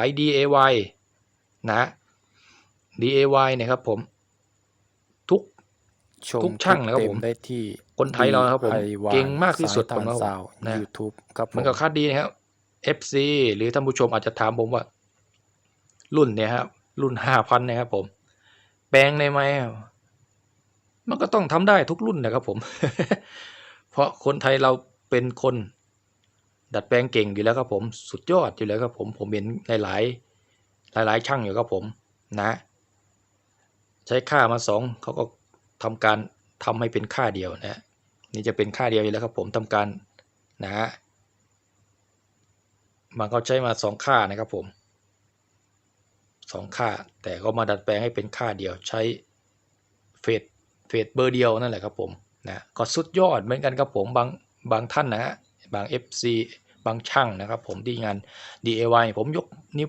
าย DIY นะ DIY เนี่ยครับผม ทุกชมทุกช่างนะครับเต็ผมได้ที่คนไทยเรานะครับผม DIY เก่งมากที่สุดสายผมตานะครับซาวนะยูทูบครับผมันมก็ค่าดีนะครับ FC หรือท่านผู้ชมอาจจะถามผมว่า รุ่นเนี่ยครับรุ่นห้าพันนะครับผม แปลงได้ไหมมันก็ต้องทำได้ทุกรุ่นนะครับผม เพราะคนไทยเราเป็นคน ดัดแปลงเก่งอยู่แล้วครับผมสุดยอดอยู่แล้วครับผมผมเห็นหลายๆหลายช่างอยู่ครับผมนะ ใช้ค่ามาสองเขาก็ทำการทำให้เป็นค่าเดียวนะนี่จะเป็นค่าเดียวอยู่แล้วครับผมทำการนะฮะมันก็ใช้มาสองค่านะครับผมสองค่า แต่ก็มาดัดแปลงให้เป็นค่าเดียวใช้เฟสเฟสเบอร์เดียวนั่นแหละครับผมนะก็สุดยอดเหมือนกันครับผมบางบางท่านนะฮะบาง FC บางช่างนะครับ ผมที่งาน DIY ผมยกนิ้ว